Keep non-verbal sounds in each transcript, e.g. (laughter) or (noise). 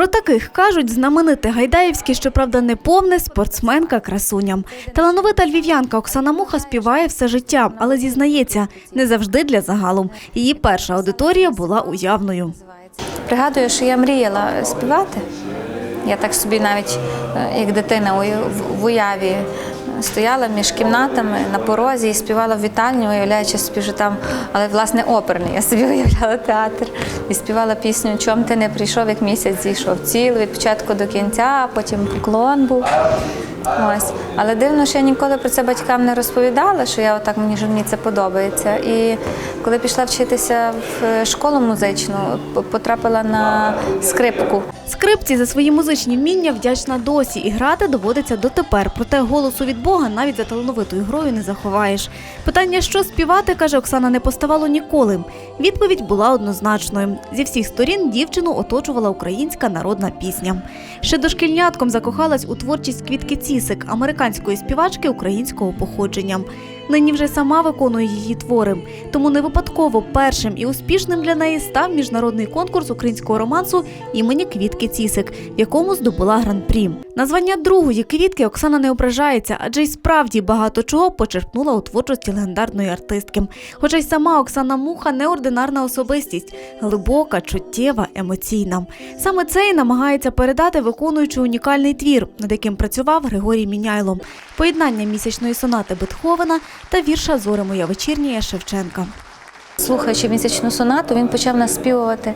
Про таких кажуть знамените гайдаївські, щоправда, не повне спортсменка красуням. Талановита львів'янка Оксана Муха співає все життя, але зізнається, не завжди для загалу. Її перша аудиторія була уявною. Пригадую, що я мріяла співати. Я так собі навіть е, як дитина в- уяві стояла між кімнатами на порозі і співала в вітальні, уявляючи що там, але власне оперний. Я собі (laughs) уявляла театр і співала пісню Чом ти не прийшов, як місяць зійшов цілий від початку до кінця, потім поклон був. Ось. Але дивно, що я ніколи про це батькам не розповідала, що я отак мені що мені це подобається. І коли пішла вчитися в школу музичну, потрапила на скрипку. Скрипці за свої музичні вміння вдячна досі, і грати доводиться дотепер. Проте голосу від Бога навіть за талановитою грою не заховаєш. Питання, що співати, каже Оксана, не поставало ніколи. Відповідь була однозначною. Зі всіх сторін дівчину оточувала українська народна пісня. Ще дошкільнятком закохалась у творчість Квітки Цісик, американської співачки українського походження. Нині вже сама виконує її твори. Тому не випадково першим і успішним для неї став міжнародний конкурс українського романсу імені Квітки Цісик, в якому здобула гран-прі. Названня другої квітки Оксана не ображається, адже й справді багато чого почерпнула у творчості легендарної артистки. Хоча й сама Оксана Муха неординарна особистість, глибока, чуттєва, емоційна. Саме це і намагається передати виконуючи унікальний твір, над яким працював Григорій Міняйло. Поєднання місячної сонати Бетховена та вірша Зоре моя вечірнія Шевченка. Слухаючи місячну сонату, він почав наспівувати.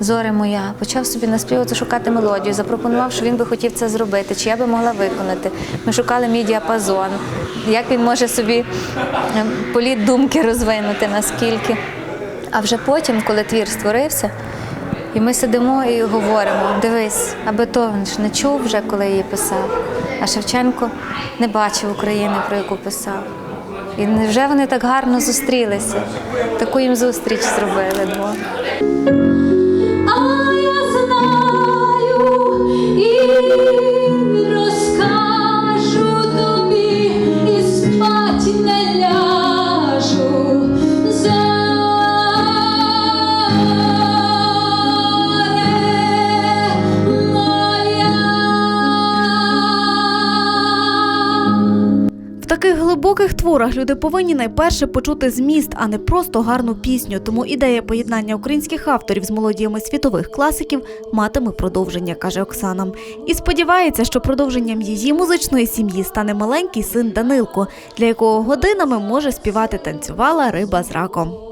Зоре моя, почав собі наспівати, шукати мелодію. Запропонував, що він би хотів це зробити, чи я би могла виконати. Ми шукали мій діапазон, як він може собі ем, політ думки розвинути, наскільки. А вже потім, коли твір створився, і ми сидимо і говоримо: дивись, аби то ж не чув вже, коли її писав. А Шевченко не бачив України, про яку писав. І невже вони так гарно зустрілися? Таку їм зустріч зробили двох. Таких глибоких творах люди повинні найперше почути зміст, а не просто гарну пісню. Тому ідея поєднання українських авторів з мелодіями світових класиків матиме продовження, каже Оксана. І сподівається, що продовженням її музичної сім'ї стане маленький син Данилко, для якого годинами може співати танцювала риба з раком.